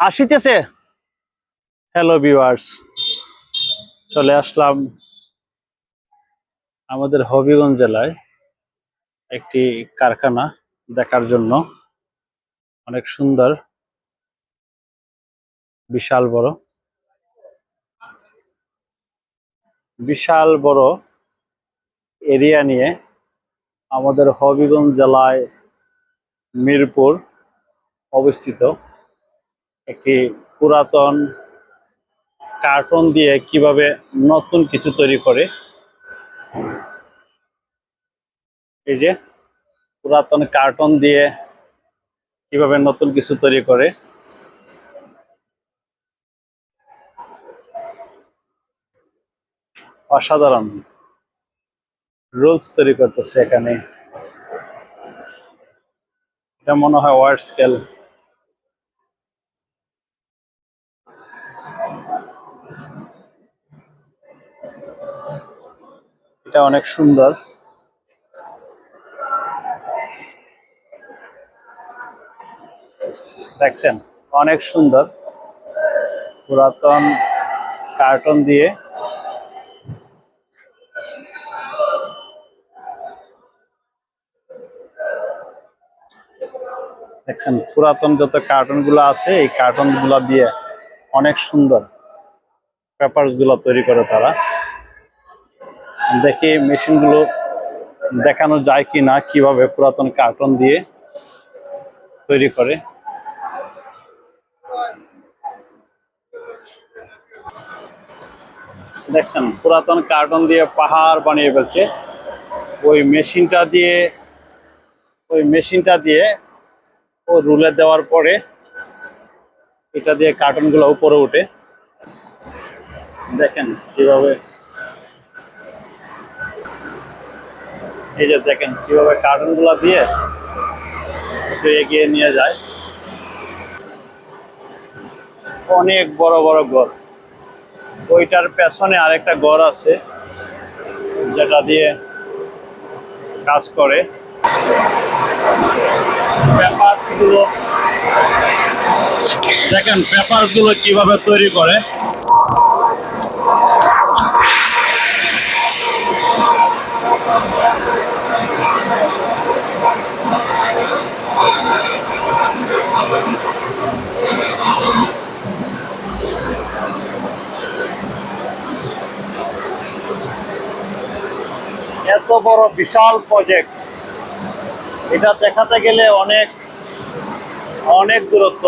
আসিতেছে। Hello viewers চলে আসলাম আমাদের হবিগঞ্জ জেলায় একটি কারখানা দেখার জন্য। অনেক সুন্দর, বিশাল বড়। বিশাল বড় এরিয়া নিয়ে আমাদের হবিগঞ্জ জেলায় মিরপুর অবস্থিত। একটি পুরাতন কার্টন দিয়ে কীভাবে নতুন কিছু তৈরি করে। এই যে পুরাতন কার্টন দিয়ে কীভাবে নতুন কিছু তৈরি করে। অসাধারণ রুলস তৈরি করতেছে এখানে। এটা মনে হয় ওয়ার্ড স্কেল। এটা অনেক সুন্দর। দেখছেন, অনেক সুন্দর। পুরাতন কার্টন দিয়ে। দেখছেন, পুরাতন যত কার্টুনগুলো আছে, এই কার্টুনগুলা দিয়ে অনেক সুন্দর। পেপারসগুলো তৈরি করে তারা। দেখি মেশিনগুলো দেখানো যায় কি না, কীভাবে পুরাতন কার্টুন দিয়ে তৈরি করে। দেখছেন, পুরাতন কার্টুন দিয়ে পাহাড় বানিয়ে ফেলছে। ওই মেশিনটা দিয়ে, ওই মেশিনটা দিয়ে ও রুলে দেওয়ার পরে এটা দিয়ে কার্টুনগুলো উপরে উঠে। দেখেন কীভাবে এই যে দেখেন কীভাবে কার্টুনগুলো দিয়ে একটু এগিয়ে নিয়ে যায়। অনেক বড় বড় ঘর। ওইটার পেছনে আরেকটা ঘর আছে, যেটা দিয়ে কাজ করে। পেপারসগুলো দেখেন পেপারগুলো কীভাবে তৈরি করে। এত বড় বিশাল প্রজেক্ট এটা দেখাতে গেলে অনেক অনেক দূরত্ব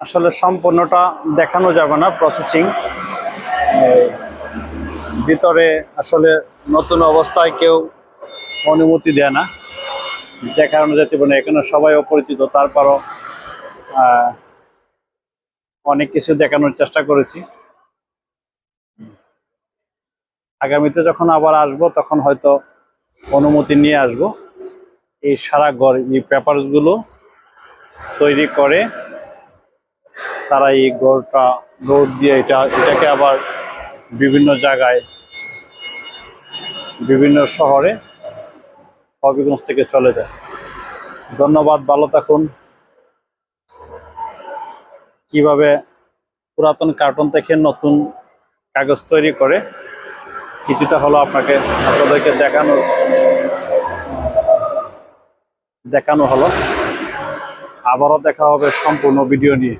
আসলে সম্পূর্ণটা দেখানো যাবে না প্রসেসিং ভিতরে আসলে নতুন অবস্থায় কেউ অনুমতি দেয় না যে কারণে যেতে পারে। এখানে সবাই অপরিচিত, তারপরও অনেক কিছু দেখানোর চেষ্টা করেছি। আগামীতে যখন আবার আসব, তখন হয়তো অনুমতি নিয়ে আসব। এই সারা ঘর, এই পেপারসগুলো তৈরি করে তারা এই গড়টা রোড দিয়ে এটা, এটাকে আবার বিভিন্ন জায়গায়, বিভিন্ন শহরে হবিগঞ্জ থেকে চলে যায়। ধন্যবাদ, ভালো থাকুন। কীভাবে পুরাতন কার্টন থেকে নতুন কাগজ তৈরি করে কিছুটা হলো আপনাকে আপনাদেরকে দেখানো দেখানো হলো। আবারও দেখা হবে সম্পূর্ণ ভিডিও নিয়ে।